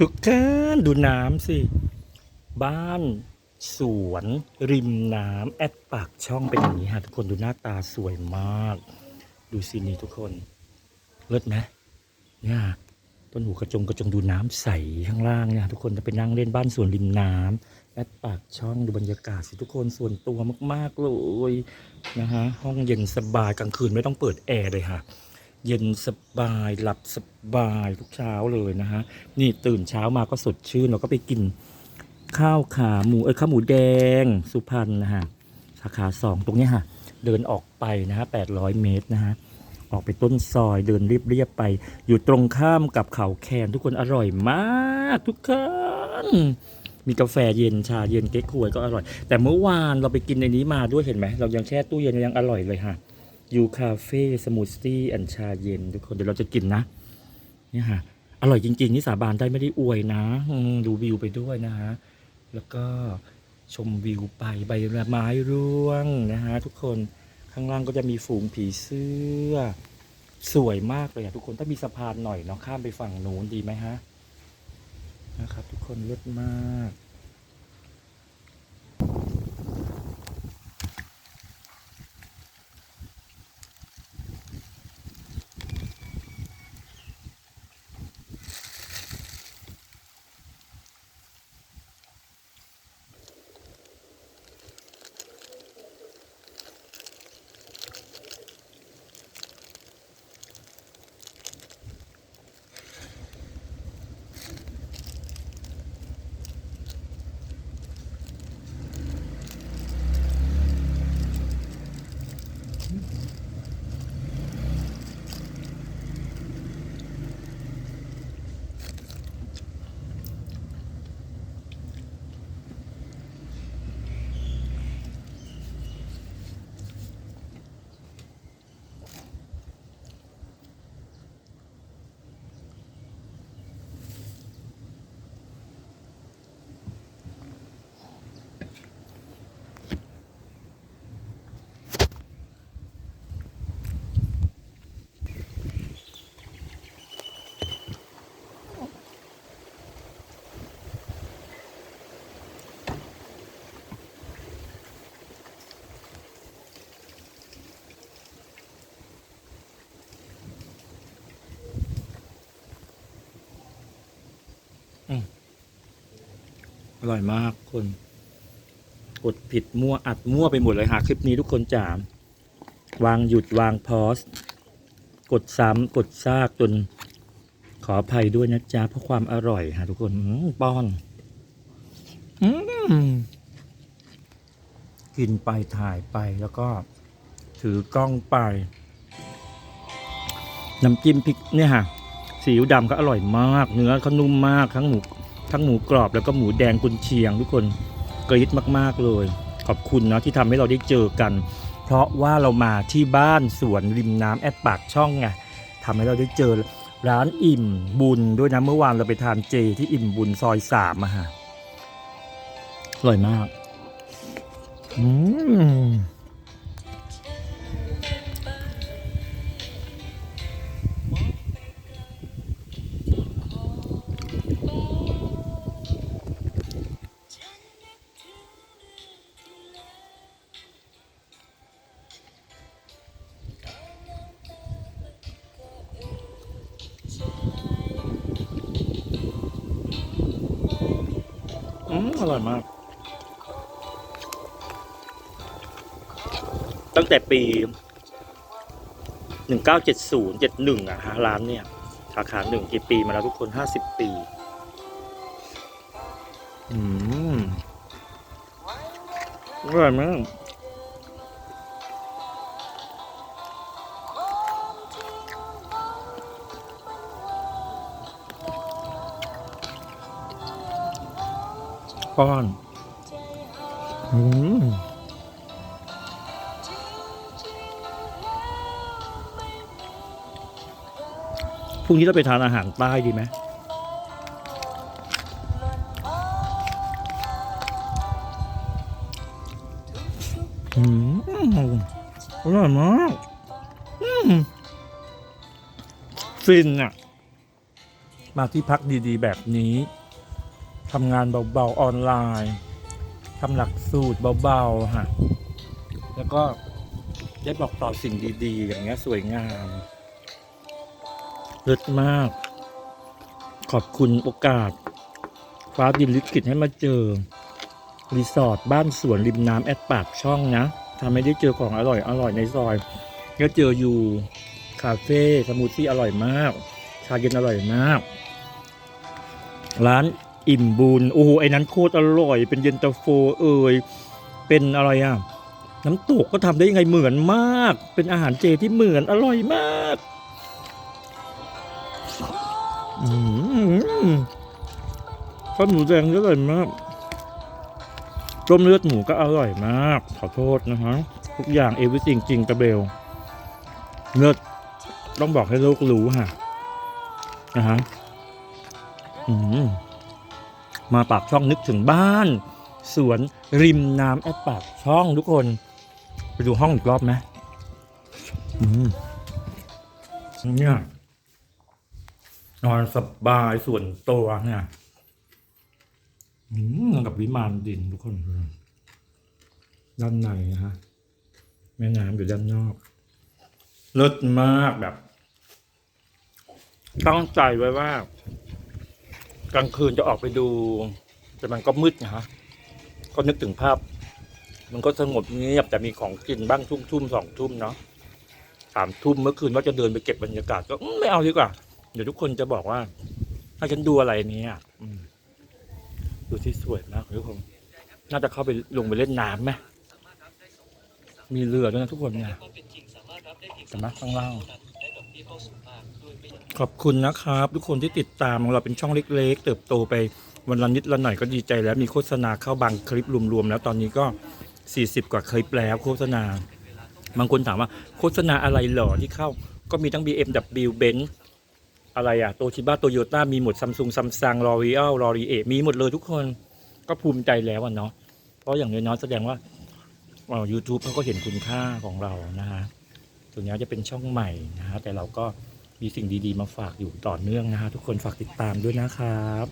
ทุกท่านดูน้ำสิ บ้านสวนริมน้ำแอดปากช่องเป็นอย่างนี้ฮะทุกคนดูหน้าตาสวยมาก ดูสินี่ทุกคนเลิศไหมเนี่ยต้นหูกระจงกระจงดูน้ำใสข้างล่างเนี่ยทุกคนจะไปนั่งเล่นบ้านสวนริมน้ำแอดปากช่องดูบรรยากาศสิทุกคนส่วนตัวมาก ๆเลยนะฮะห้องเย็นสบายกลางคืนไม่ต้องเปิดแอร์เลยค่ะ เย็นสบายหลับสบายทุกเช้าเลยนะฮะนี่ตื่นเช้ามาก็สดชื่นเราก็ไปกินข้าวขาหมูเอ้ยข้าวหมูแดงสุพรรณนะฮะสาขาสองตรงนี้ฮะเดินออกไปนะฮะแปดร้อยเมตรนะฮะออกไปต้นซอยเดินเรียบๆไป อยู่ตรงข้ามกับเขาแคนทุกคนอร่อยมากทุกคนมีกาแฟเย็นชาเย็นเก๊กฮวยก็อร่อย แต่เมื่อวานเราไปกินในนี้มาด้วยเห็นไหมเรายังแช่ตู้เย็นยังอร่อยเลยฮะ ยูคาเฟ่สมูทตี้อันชาเย็นทุกคนเดี๋ยวเราจะกินนะเนี่ยฮะอร่อยจริง ๆ นี่สาบานได้ไม่ได้อวยนะดูวิวไปด้วยนะฮะแล้วก็ชมวิวไปใบไม้ร่วงนะฮะทุกคนข้างล่างก็จะมีฝูงผีเสื้อ สวยมากเลยอะทุกคนถ้ามีสะพานหน่อยเนาะข้ามไปฝั่งโน้นดีไหมฮะนะครับ ทุกคนเลิศมาก อร่อยมากคนกดผิดมั่วอัดมั่วไปหมดเลยหาคลิปนี้ทุกคนจ๋าวางหยุดวางพอสกดซ้ำกดซากจนขออภัยด้วยนะจ๊ะเพราะความอร่อยฮะทุกคนอื้อป้อนอมกินไปถ่ายไปแล้วก็ ถือกล้องไปน้ำจิ้มพริกเนี่ยฮะซีอิ๊วดำก็อร่อยมาก เนื้อเขานุ่มมากทั้งหมู ทั้งหมูกรอบแล้วก็หมูแดงกุนเชียง ทุกคนกรี๊ดมากๆเลย ขอบคุณเนาะที่ทำให้เราได้เจอกัน เพราะว่าเรามาที่บ้านสวนริมน้ำแอดปากช่องไงทำให้เราได้เจอร้านอิ่มบุญด้วยนะเมื่อวานเราไปทานเจที่อิ่มบุญซอยสามอะฮะอร่อยมาก อืม อืมอร่อยมาก ตั้งแต่ปีหนึ่งเก้าเจ็ดศูนย์เจ็ดหนึ่งอะฮะร้านเนี่ยสาขาหนึ่งกี่ปีมาแล้วทุกคนห้าสิบปี อืมอร่อยมาก ป้อนอืมพรุ่งนี้เราไปทานอาหารใต้ดีไหมอืมอร่อยมากฟินอะ มาที่พักดีๆแบบนี้ ทำงานเบาๆออนไลน์ทำหลักสูตรเบาๆฮะแล้วก็ได้บอกต่อสิ่งดีๆ อย่างเงี้ยสวยงามเลิศมาก ขอบคุณโอกาส ฟ้าดินลิขิตให้มาเจอ รีสอร์ทบ้านสวนริมน้ำแอดปากช่องนะทำให้ได้เจอของอร่อยอร่อยในซอย ก็เจออยู่คาเฟ่สมูทตี้อร่อยมาก ชาเย็นอร่อยมาก ร้าน อิ่มบุญโอ้โหไอ้นั้นโคตรอร่อย เป็นเย็นตาโฟเอ่ยเป็นอะไรอะน้ำตกก็ทำได้ยังไงเหมือนมาก เป็นอาหารเจที่เหมือนอร่อยมากข้าวหมูแดงก็อร่อยมากต้มเลือดหมูก็อร่อยมาก ขอโทษนะฮะทุกอย่างเอวิสิ่งจริงกระเบลเลือดต้องบอกให้โลกรู้ฮะนะฮะอืม มาปากช่องนึกถึงบ้าน สวนริมน้ำแอดปากช่องทุกคน ไปดูห้องอีกรอบไหมอืมเนี่ยนอนสบายส่วนตัวเนี่ยอืมนอนกับวิมานดินทุกคน ด้านในนะฮะแม่น้ำอยู่ด้านนอกเลิศมากแบบ ตั้งใจไว้ว่า กลางคืนจะออกไปดู แต่มันก็มืดนะฮะก็นึกถึงภาพ มันก็สงบเงียบแต่มีของกินบ้างทุ่มทุ่มสองทุ่มเนาะสามทุ่มเมื่อคืนว่าจะเดินไปเก็บบรรยากาศ ก็ไม่เอาดีกว่า เดี๋ยวทุกคนจะบอกว่าให้ฉันดูอะไรเนี้อะอืมดูที่สวยมากทุกคนน่าจะเข้าไปลงไปเล่นน้ำไหมมีเรือด้วยนะทุกคนเนี่ยเห็นไหมข้างล่าง ขอบคุณนะครับ ทุกคนที่ติดตามของเราเป็นช่องเล็ก ๆ เติบโตไปวันละนิดละหน่อยก็ดีใจแล้วมีโฆษณาเข้าบางคลิปรวมๆแล้วตอนนี้ก็ 40 กว่าคลิปแล้วโฆษณา บางคนถามว่าโฆษณาอะไรหรอที่เข้าก็มีทั้ง BMW Benz อะไรอะโตชิบ้าโตโยต้ามีหมดซัมซุงซัมซังลอรีเอ l ลอรีเอมีหมดเลยทุกคนก็ภูมิใจแล้วอะเนาะเพราะอย่างน้อยๆแสดงว่ายูทูบเขาก็เห็นคุณค่าของเรานะฮะ ตัวนี้จะเป็นช่องใหม่นะฮะแต่เราก็มีสิ่งดีๆ มาฝากอยู่ต่อเนื่องนะฮะทุกคนฝากติดตามด้วยนะครับ